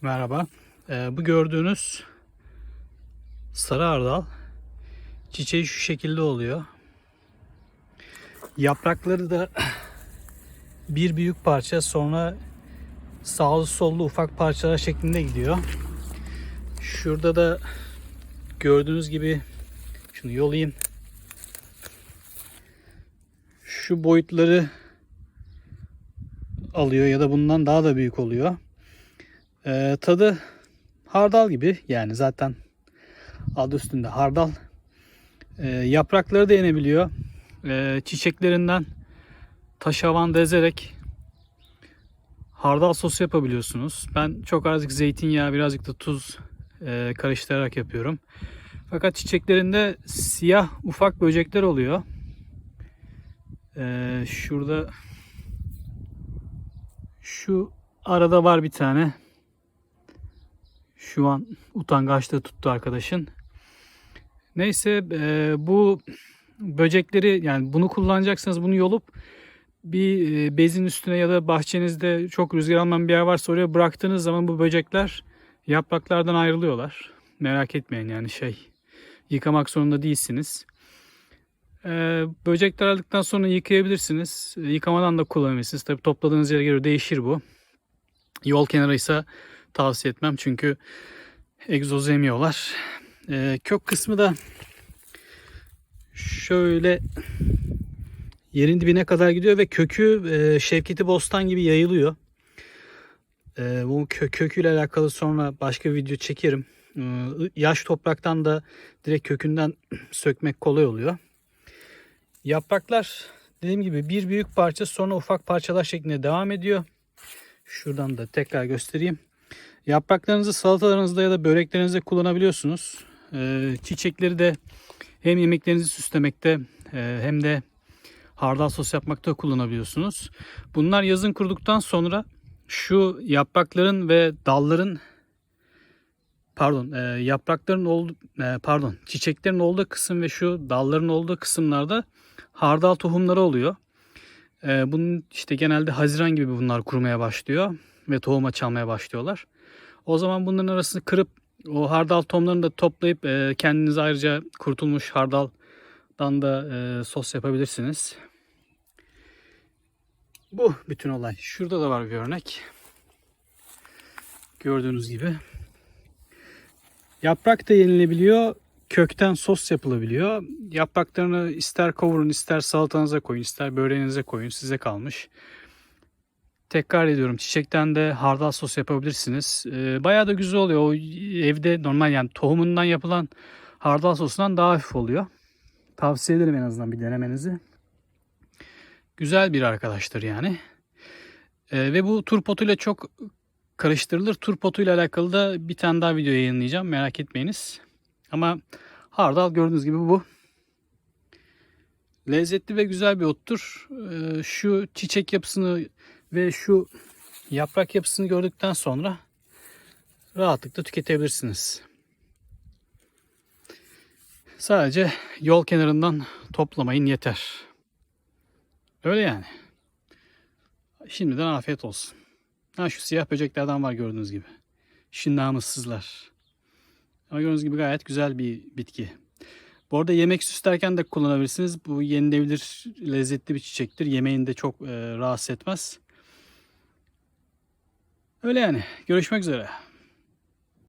Merhaba. Ee, bu gördüğünüz sarı hardal çiçeği şu şekilde oluyor. Yaprakları da bir büyük parça sonra sağlı sollu ufak parçalar şeklinde gidiyor. Şurada da gördüğünüz gibi şunu yolayayım. Şu boyutları alıyor ya da bundan daha da büyük oluyor. Ee, tadı hardal gibi yani zaten adı üstünde hardal. Ee, yaprakları da yenebiliyor. Ee, çiçeklerinden taşavanda ezerek hardal sosu yapabiliyorsunuz. Ben çok azıcık zeytinyağı birazcık da tuz e, karıştırarak yapıyorum. Fakat çiçeklerinde siyah ufak böcekler oluyor. Ee, şurada şu arada var bir tane. Şu an utangaçlığı tuttu arkadaşın. Neyse e, bu böcekleri yani bunu kullanacaksanız bunu yolup bir e, bezin üstüne ya da bahçenizde çok rüzgar almayan bir yer varsa oraya bıraktığınız zaman bu böcekler yapraklardan ayrılıyorlar. Merak etmeyin yani şey yıkamak zorunda değilsiniz. Ee, böcekler aldıktan sonra yıkayabilirsiniz. Ee, Yıkamadan da kullanabilirsiniz. Tabi topladığınız yere göre değişir bu. Yol kenarı ise tavsiye etmem çünkü egzoz yemiyorlar. Ee, kök kısmı da şöyle yerin dibine kadar gidiyor ve kökü e, Şevketi Bostan gibi yayılıyor. E, bu kö köküyle alakalı sonra başka bir video çekerim. E, yaş topraktan da direkt kökünden sökmek kolay oluyor. Yapraklar dediğim gibi bir büyük parça sonra ufak parçalar şeklinde devam ediyor. Şuradan da tekrar göstereyim. Yapraklarınızı salatalarınızda ya da böreklerinizde kullanabiliyorsunuz. Ee, çiçekleri de hem yemeklerinizi süslemekte e, hem de hardal sos yapmakta kullanabiliyorsunuz. Bunlar yazın kuruduktan sonra şu yaprakların ve dalların pardon e, yaprakların olduğu e, pardon çiçeklerin olduğu kısım ve şu dalların olduğu kısımlarda hardal tohumları oluyor. Bunun işte genelde Haziran gibi bunlar kurumaya başlıyor ve tohum açılmaya başlıyorlar. O zaman bunların arasını kırıp o hardal tohumlarını da toplayıp e, kendinize ayrıca kurtulmuş hardaldan da e, sos yapabilirsiniz. Bu bütün olay. Şurada da var bir örnek. Gördüğünüz gibi. Yaprak da yenilebiliyor. Kökten sos yapılabiliyor. Yapraklarını ister kavurun, ister salatanıza koyun, ister böreğinize koyun. Size kalmış. Tekrar ediyorum çiçekten de hardal sos yapabilirsiniz. Ee, bayağı da güzel oluyor. O evde normal yani tohumundan yapılan hardal sosundan daha hafif oluyor. Tavsiye ederim en azından bir denemenizi. Güzel bir arkadaştır yani. Ee, ve bu turpotuyla çok karıştırılır. Turpotuyla alakalı da bir tane daha video yayınlayacağım. Merak etmeyiniz. Ama hardal gördüğünüz gibi bu. Lezzetli ve güzel bir ottur. Ee, şu çiçek yapısını ve şu yaprak yapısını gördükten sonra rahatlıkla tüketebilirsiniz. Sadece yol kenarından toplamayın yeter. Öyle yani. Şimdiden afiyet olsun. Ha şu siyah böceklerden var gördüğünüz gibi. Şu namussuzlar. Ama gördüğünüz gibi gayet güzel bir bitki. Bu arada yemek süslerken de kullanabilirsiniz. Bu yenilebilir, lezzetli bir çiçektir. Yemeğinde çok e, rahatsız etmez. Öyle yani. Görüşmek üzere.